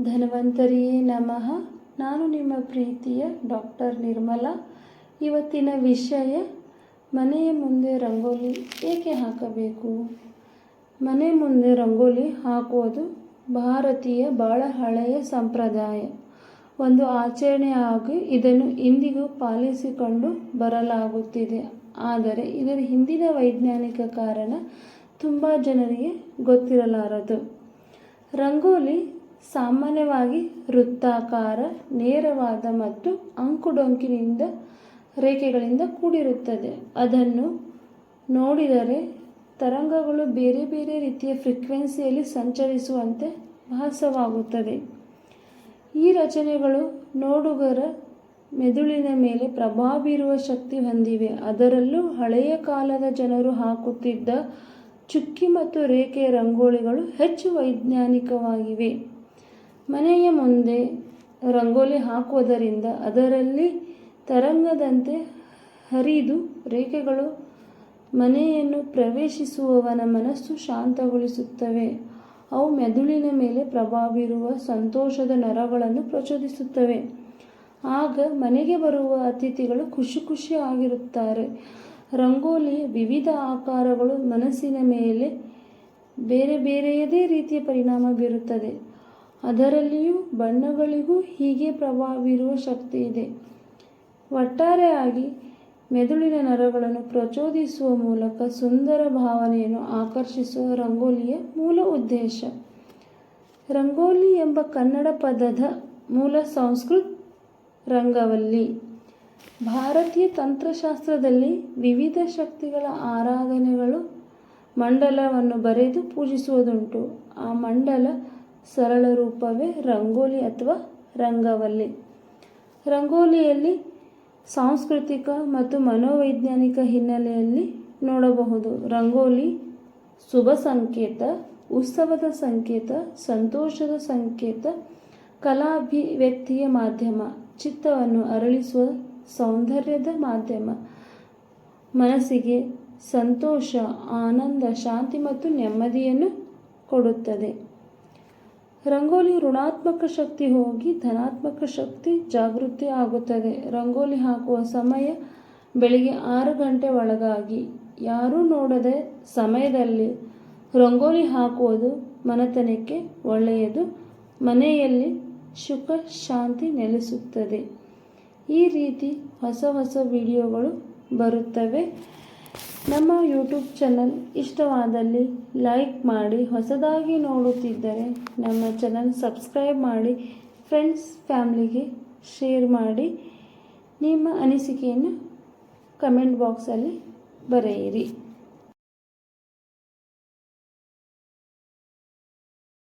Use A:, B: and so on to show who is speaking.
A: ಧನ್ವಂತರಿಯೇ ನಮಃ. ನಾನು ನಿಮ್ಮ ಪ್ರೀತಿಯ ಡಾಕ್ಟರ್ ನಿರ್ಮಲಾ. ಇವತ್ತಿನ ವಿಷಯ, ಮನೆಯ ಮುಂದೆ ರಂಗೋಲಿ ಏಕೆ ಹಾಕಬೇಕು? ಮನೆ ಮುಂದೆ ರಂಗೋಲಿ ಹಾಕುವುದು ಭಾರತೀಯ ಬಹಳ ಹಳೆಯ ಸಂಪ್ರದಾಯ. ಒಂದು ಆಚರಣೆಯಾಗಿ ಇದನ್ನು ಇಂದಿಗೂ ಪಾಲಿಸಿಕೊಂಡು ಬರಲಾಗುತ್ತಿದೆ. ಆದರೆ ಇದರ ಹಿಂದಿನ ವೈಜ್ಞಾನಿಕ ಕಾರಣ ತುಂಬ ಜನರಿಗೆ ಗೊತ್ತಿರಲಾರದು. ರಂಗೋಲಿ ಸಾಮಾನ್ಯವಾಗಿ ವೃತ್ತಾಕಾರ ನೇರವಾದ ಮತ್ತು ಅಂಕುಡೊಂಕಿನಿಂದ ರೇಖೆಗಳಿಂದ ಕೂಡಿರುತ್ತದೆ. ಅದನ್ನು ನೋಡಿದರೆ ತರಂಗಗಳು ಬೇರೆ ಬೇರೆ ರೀತಿಯ ಫ್ರೀಕ್ವೆನ್ಸಿಯಲ್ಲಿ ಸಂಚರಿಸುವಂತೆ ಭಾಸವಾಗುತ್ತದೆ. ಈ ರಚನೆಗಳು ನೋಡುಗರ ಮೆದುಳಿನ ಮೇಲೆ ಪ್ರಭಾವ ಬೀರುವ ಶಕ್ತಿ ಹೊಂದಿವೆ. ಅದರಲ್ಲೂ ಹಳೆಯ ಕಾಲದ ಜನರು ಹಾಕುತ್ತಿದ್ದ ಚುಕ್ಕಿ ಮತ್ತು ರೇಖೆಯ ರಂಗೋಲಿಗಳು ಹೆಚ್ಚು ವೈಜ್ಞಾನಿಕವಾಗಿವೆ. ಮನೆಯ ಮುಂದೆ ರಂಗೋಲಿ ಹಾಕುವುದರಿಂದ ಅದರಲ್ಲಿ ತರಂಗದಂತೆ ಹರಿದು ರೇಖೆಗಳು ಮನೆಯನ್ನು ಪ್ರವೇಶಿಸುವವನ ಮನಸ್ಸು ಶಾಂತಗೊಳಿಸುತ್ತವೆ. ಅವು ಮೆದುಳಿನ ಮೇಲೆ ಪ್ರಭಾವ ಬೀರುವ ಸಂತೋಷದ ನರಗಳನ್ನು ಪ್ರಚೋದಿಸುತ್ತವೆ. ಆಗ ಮನೆಗೆ ಬರುವ ಅತಿಥಿಗಳು ಖುಷಿ ಖುಷಿಯಾಗಿರುತ್ತಾರೆ ರಂಗೋಲಿಯ ವಿವಿಧ ಆಕಾರಗಳು ಮನಸ್ಸಿನ ಮೇಲೆ ಬೇರೆ ಬೇರೆಯದೇ ರೀತಿಯ ಪರಿಣಾಮ ಬೀರುತ್ತದೆ. ಅದರಲ್ಲಿಯೂ ಬಣ್ಣಗಳಿಗೂ ಹೀಗೆ ಪ್ರಭಾವ ಬೀರುವ ಶಕ್ತಿ ಇದೆ. ಒಟ್ಟಾರೆಯಾಗಿ ಮೆದುಳಿನ ನರಗಳನ್ನು ಪ್ರಚೋದಿಸುವ ಮೂಲಕ ಸುಂದರ ಭಾವನೆಯನ್ನು ಆಕರ್ಷಿಸುವ ರಂಗೋಲಿಯ ಮೂಲ ಉದ್ದೇಶ. ರಂಗೋಲಿ ಎಂಬ ಕನ್ನಡ ಪದದ ಮೂಲ ಸಂಸ್ಕೃತ ರಂಗವಲ್ಲಿ ಭಾರತೀಯ ತಂತ್ರಶಾಸ್ತ್ರದಲ್ಲಿ ವಿವಿಧ ಶಕ್ತಿಗಳ ಆರಾಧನೆಗಳು ಮಂಡಲವನ್ನು ಬರೆದು ಪೂಜಿಸುವುದುಂಟು. ಆ ಮಂಡಲ ಸರಳ ರೂಪವೇ ರಂಗೋಲಿ ಅಥವಾ ರಂಗವಲ್ಲಿ. ರಂಗೋಲಿಯಲ್ಲಿ ಸಾಂಸ್ಕೃತಿಕ ಮತ್ತು ಮನೋವೈಜ್ಞಾನಿಕ ಹಿನ್ನೆಲೆಯಲ್ಲಿ ನೋಡಬಹುದು. ರಂಗೋಲಿ ಶುಭ ಸಂಕೇತ, ಉತ್ಸವದ ಸಂಕೇತ, ಸಂತೋಷದ ಸಂಕೇತ, ಕಲಾಭಿವ್ಯಕ್ತಿಯ ಮಾಧ್ಯಮ, ಚಿತ್ತವನ್ನು ಅರಳಿಸುವ ಸೌಂದರ್ಯದ ಮಾಧ್ಯಮ. ಮನಸ್ಸಿಗೆ ಸಂತೋಷ, ಆನಂದ, ಶಾಂತಿ ಮತ್ತು ನೆಮ್ಮದಿಯನ್ನು ಕೊಡುತ್ತದೆ. ರಂಗೋಲಿ ಋಣಾತ್ಮಕ ಶಕ್ತಿ ಹೋಗಿ ಧನಾತ್ಮಕ ಶಕ್ತಿ ಜಾಗೃತಿ ಆಗುತ್ತದೆ. ರಂಗೋಲಿ ಹಾಕುವ ಸಮಯ ಬೆಳಿಗ್ಗೆ ಆರು ಗಂಟೆ ಒಳಗಾಗಿ. ಯಾರೂ ನೋಡದೆ ಸಮಯದಲ್ಲಿ ರಂಗೋಲಿ ಹಾಕುವುದು ಮನೆತನಕ್ಕೆ ಒಳ್ಳೆಯದು. ಮನೆಯಲ್ಲಿ ಸುಖ ಶಾಂತಿ ನೆಲೆಸುತ್ತದೆ. ಈ ರೀತಿ ಹೊಸ ಹೊಸ ವಿಡಿಯೋಗಳು ಬರುತ್ತವೆ. ನಮ್ಮ ಯೂಟ್ಯೂಬ್ ಚಾನಲ್ ಇಷ್ಟವಾದಲ್ಲಿ ಲೈಕ್ ಮಾಡಿ, ಹೊಸದಾಗಿ ನೋಡುತ್ತಿದ್ದರೆ ನಮ್ಮ ಚಾನಲ್ ಸಬ್ಸ್ಕ್ರೈಬ್ ಮಾಡಿ, ಫ್ರೆಂಡ್ಸ್, ಫ್ಯಾಮ್ಲಿಗೆ ಶೇರ್ ಮಾಡಿ. ನಿಮ್ಮ ಅನಿಸಿಕೆಯನ್ನು ಕಮೆಂಟ್ ಬಾಕ್ಸಲ್ಲಿ ಬರೆಯಿರಿ.